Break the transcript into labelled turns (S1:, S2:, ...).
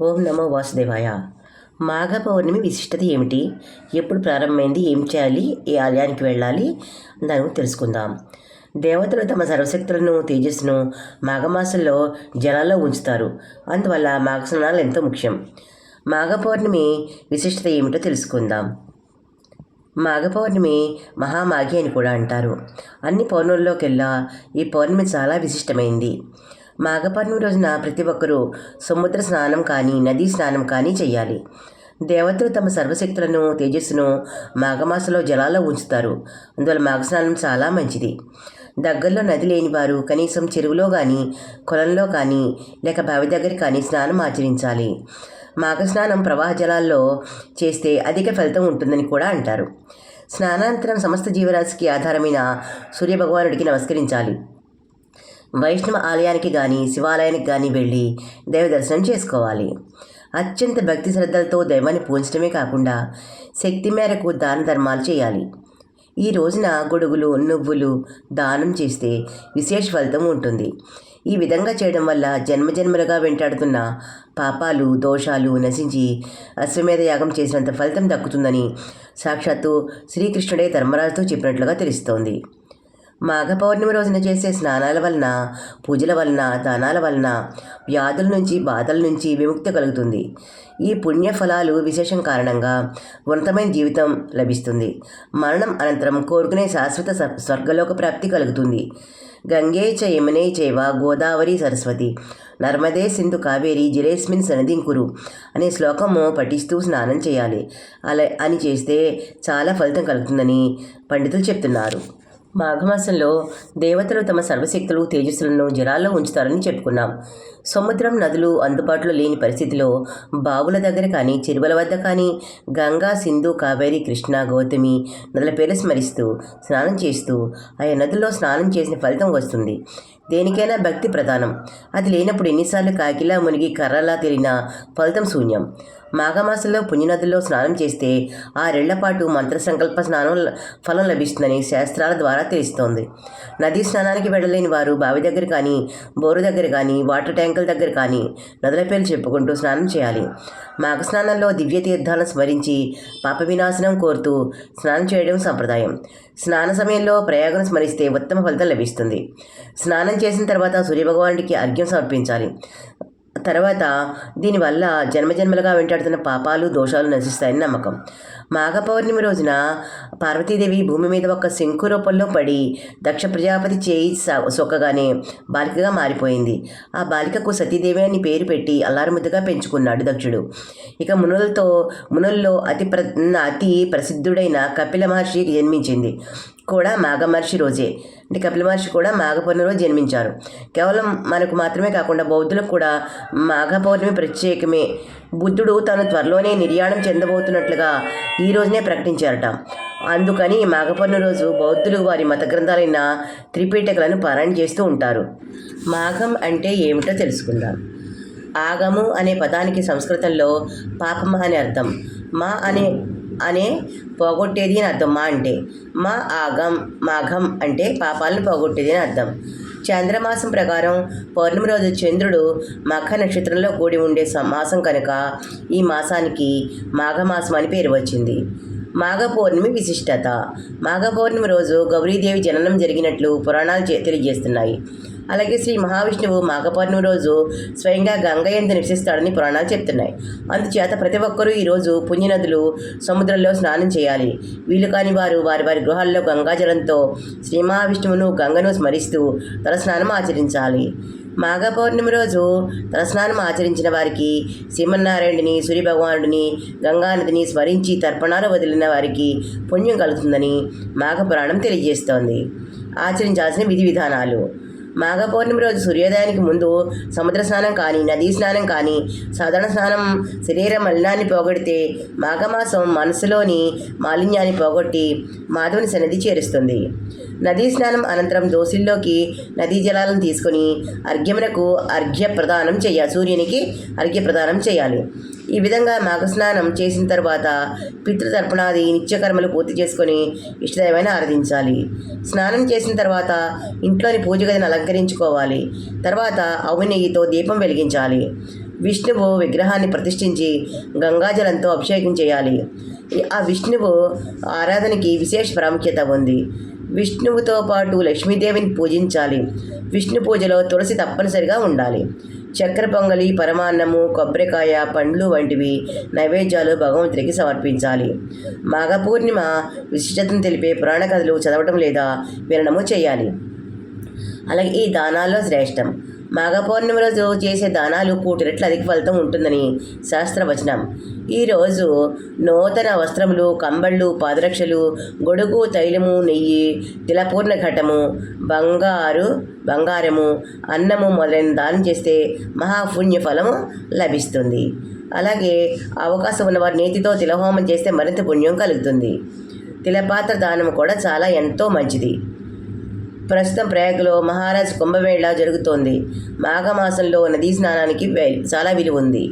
S1: ఓం నమో వాసుదేవాయ. మాఘ పౌర్ణమి విశిష్టత ఏమిటి? ఎప్పుడు ప్రారంభమైంది? ఏం చేయాలి? ఏ ఆలయానికి వెళ్ళాలి? దాని తెలుసుకుందాం. దేవతలు తమ సర్వశక్తులను తేజస్సును మాఘమాసంలో జలాల్లో ఉంచుతారు. అందువల్ల మాఘ స్నానాలు ఎంతో ముఖ్యం. మాఘ పౌర్ణమి విశిష్టత ఏమిటో తెలుసుకుందాం. మాఘ పౌర్ణమి మహామాఘి అని కూడా అంటారు. అన్ని పౌర్ణుల్లోకెల్లా ఈ పౌర్ణమి చాలా విశిష్టమైంది. మాఘపర్ణమి రోజున ప్రతి ఒక్కరూ సముద్ర స్నానం కానీ నదీ స్నానం కానీ చేయాలి. దేవతలు తమ సర్వశక్తులను తేజస్సును మాఘమాసంలో జలాల్లో ఉంచుతారు. అందువల్ల మాఘ స్నానం చాలా మంచిది. దగ్గరలో నది లేని వారు కనీసం చెరువులో కానీ కొలంలో కానీ లేక బావి దగ్గర కానీ స్నానం ఆచరించాలి. మాఘ స్నానం ప్రవాహ జలాల్లో చేస్తే అధిక ఫలితం ఉంటుందని కూడా అంటారు. స్నానానంతరం సమస్త జీవరాశికి ఆధారమైన సూర్యభగవానుడికి నమస్కరించాలి. వైష్ణవ ఆలయానికి కానీ శివాలయానికి కానీ వెళ్ళి దైవ దర్శనం చేసుకోవాలి. అత్యంత భక్తి శ్రద్ధలతో దైవాన్ని పూజించడమే కాకుండా శక్తి మేరకు దాన ధర్మాలు చేయాలి. ఈ రోజున గొడుగులు నువ్వులు దానం చేస్తే విశేష ఫలితం ఉంటుంది. ఈ విధంగా చేయడం వల్ల జన్మజన్మలుగా వెంటాడుతున్న పాపాలు దోషాలు నశించి అశ్వమేధ యాగం చేసినంత ఫలితం దక్కుతుందని సాక్షాత్తు శ్రీకృష్ణుడే ధర్మరాజుతో చెప్పినట్లుగా తెలుస్తోంది. మాఘ పౌర్ణమి రోజున చేసే స్నానాల వలన పూజల వలన దానాల వలన వ్యాధుల నుంచి బాధల నుంచి విముక్తి కలుగుతుంది. ఈ పుణ్య ఫలాలు విశేషం కారణంగా ఉన్నతమైన జీవితం లభిస్తుంది. మరణం అనంతరం కోరుకునే శాశ్వత స్వర్గలోక ప్రాప్తి కలుగుతుంది. గంగే చ యమునే చైవ గోదావరి సరస్వతి. నర్మదే సింధు కావేరి జలేస్మిన్ సనదింకురు అనే శ్లోకము పఠిస్తూ స్నానం చేయాలి. అలా అని చేస్తే చాలా ఫలితం కలుగుతుందని పండితులు చెప్తున్నారు. మాఘమాసంలో దేవతలు తమ సర్వశక్తులు తేజస్సులను జలాల్లో ఉంచుతారని చెప్పుకున్నాం. సముద్రం నదులు అందుబాటులో లేని పరిస్థితిలో బావుల దగ్గర కానీ చెరువుల వద్ద కానీ గంగా సింధు కావేరి కృష్ణ గౌతమి నదుల పేరు స్మరిస్తూ స్నానం చేస్తూ ఆయా నదుల్లో స్నానం చేసిన ఫలితం వస్తుంది. దేనికైనా భక్తి ప్రధానం. అది లేనప్పుడు ఎన్నిసార్లు కాకిలా మునిగి కర్రలా తేలిన ఫలితం శూన్యం. మాఘమాసంలో పుణ్యనదుల్లో స్నానం చేస్తే ఆరేళ్ళపాటు మంత్ర సంకల్ప స్నానం ఫలం లభిస్తుందని శాస్త్రాల ద్వారా తెలుస్తోంది. నదీ స్నానానికి వెళ్ళలేని వారు బావి దగ్గర కానీ బోరు దగ్గర కానీ వాటర్ ట్యాంకుల దగ్గర కానీ నదుల పేర్లు చెప్పుకుంటూ స్నానం చేయాలి. మాఘ స్నానంలో దివ్య తీర్థాలను స్మరించి పాప వినాశనం కోరుతూ స్నానం చేయడం సంప్రదాయం. స్నాన సమయంలో ప్రయాగం స్మరిస్తే ఉత్తమ ఫలితం లభిస్తుంది. స్నానం చేసిన తర్వాత సూర్యభగవానుడికి అర్ఘ్యం సమర్పించాలి. తర్వాత దీనివల్ల జన్మజన్మలుగా వెంటాడుతున్న పాపాలు దోషాలు నశిస్తాయని నమ్మకం. మాఘ పౌర్ణమి రోజున పార్వతీదేవి భూమి మీద ఒక శంకు రూపంలో పడి దక్ష ప్రజాపతి చేయి స- సొక్కగానే బాలికగా మారిపోయింది. ఆ బాలికకు సతీదేవి అని పేరు పెట్టి అల్లారముద్దుగా పెంచుకున్నాడు దక్షుడు. ఇక మునులతో మునుల్లో అతి ప్ర అతి ప్రసిద్ధుడైన కపిల మహర్షి జన్మించింది. కూడా మాఘ మహర్షి రోజే. అంటే కపిల మహర్షి కూడా మాఘ పౌర్ణమి రోజు జన్మించారు. కేవలం మనకు మాత్రమే కాకుండా బౌద్ధులకు కూడా మాఘ పౌర్ణమి ప్రత్యేకమే బుద్ధుడు తాను త్వరలోనే నిర్యాణం చెందబోతున్నట్లుగా ఈ రోజునే ప్రకటించారట. అందుకని మాఘపర్ణ రోజు బౌద్ధులు వారి మత గ్రంథాలైన త్రిపీఠకులను పారాయణ చేస్తూ ఉంటారు. మాఘం అంటే ఏమిటో తెలుసుకుందాం. ఆగము అనే పదానికి సంస్కృతంలో పాపమ అని అర్థం. మా అనే అనే పోగొట్టేది అని అర్థం. మా అంటే మా ఆగం మాఘం అంటే పాపాలను పోగొట్టేది అని అర్థం. చంద్రమాసం ప్రకారం పౌర్ణమి రోజు చంద్రుడు మఖ నక్షత్రంలో కూడి ఉండే మాసం కనుక ఈ మాసానికి మాఘమాసం అని పేరు వచ్చింది. మాఘ పౌర్ణమి విశిష్టత. మాఘ పౌర్ణమి రోజు గౌరీదేవి జననం జరిగినట్లు పురాణాలు తెలియజేస్తున్నాయి. అలాగే శ్రీ మహావిష్ణువు మాఘపౌర్ణమి రోజు స్వయంగా గంగ నివసిస్తాడని పురాణాలు చెప్తున్నాయి. అందుచేత ప్రతి ఒక్కరూ ఈరోజు పుణ్యనదులు సముద్రంలో స్నానం చేయాలి. వీలు కాని వారు వారి వారి గృహాల్లో గంగాజలంతో శ్రీ మహావిష్ణువును గంగను స్మరిస్తూ తలస్నానం ఆచరించాలి. మాఘ పౌర్ణమి రోజు తలస్నానం ఆచరించిన వారికి శ్రీమన్నారాయణుడిని సూర్యభగవానుడిని గంగానదిని స్మరించి తర్పణాలు వదిలిన వారికి పుణ్యం కలుగుతుందని మాఘ పురాణం తెలియజేస్తోంది. ఆచరించాల్సిన విధి విధానాలు. మాఘ పౌర్ణమి రోజు సూర్యోదయానికి ముందు సముద్ర స్నానం కానీ నదీ స్నానం కానీ సాధారణ స్నానం శరీర మలినాన్ని పోగొడితే మాఘమాసం మనసులోని మాలిన్యాన్ని పోగొట్టి మాధవుని సన్నిధి చేరుస్తుంది. నదీ స్నానం అనంతరం దోసిల్లోకి నదీ జలాలను తీసుకొని అర్ఘ్యమునకు అర్ఘ్య ప్రదానం చేయాలి. సూర్యునికి అర్ఘ్య ప్రదానం చేయాలి. ఈ విధంగా మాఘస్నానం చేసిన తర్వాత పితృతర్పణాది నిత్యకర్మలు పూర్తి చేసుకొని ఇష్టదైవాన్ని ఆరాధించాలి. స్నానం చేసిన తర్వాత ఇంట్లోని పూజ గదిని అలంకరించుకోవాలి. తర్వాత అవునెయ్యితో దీపం వెలిగించాలి. విష్ణువు విగ్రహాన్ని ప్రతిష్ఠించి గంగాజలంతో అభిషేకం చేయాలి. ఆ విష్ణువు ఆరాధనకి విశేష ప్రాముఖ్యత ఉంది. విష్ణువుతో పాటు లక్ష్మీదేవిని పూజించాలి. విష్ణు పూజలో తులసి తప్పనిసరిగా ఉండాలి. చక్కెర పొంగలి పరమాన్నము కొబ్బరికాయ పండ్లు వంటివి నైవేద్యాలు భగవంతుడికి సమర్పించాలి. మాఘ పూర్ణిమ విశిష్టతను తెలిపే పురాణ కథలు చదవటం లేదా వినడము చేయాలి. అలాగే ఈ దానాల్లో శ్రేష్టం. మాఘ పౌర్ణమి రోజు చేసే దానాలు కోటి రెట్ల అధిక ఫలితం ఉంటుందని శాస్త్రవచనం. ఈరోజు నూతన వస్త్రములు కంబళ్ళు పాదరక్షలు గొడుగు తైలము నెయ్యి తిలపూర్ణ ఘటము బంగారు బంగారము అన్నము మొదలైన దానం చేస్తే మహాపుణ్య ఫలము లభిస్తుంది. అలాగే అవకాశం ఉన్నవారు నీతితో తిలహోమం చేస్తే మరింత పుణ్యం కలుగుతుంది. తిలపాత్ర దానం కూడా చాలా ఎంతో మంచిది. ప్రస్తుతం ప్రయాగలో మహారాజ్ కుంభమేళా జరుగుతోంది. మాఘమాసంలో నదీ స్నానానికి చాలా విలువ ఉంది.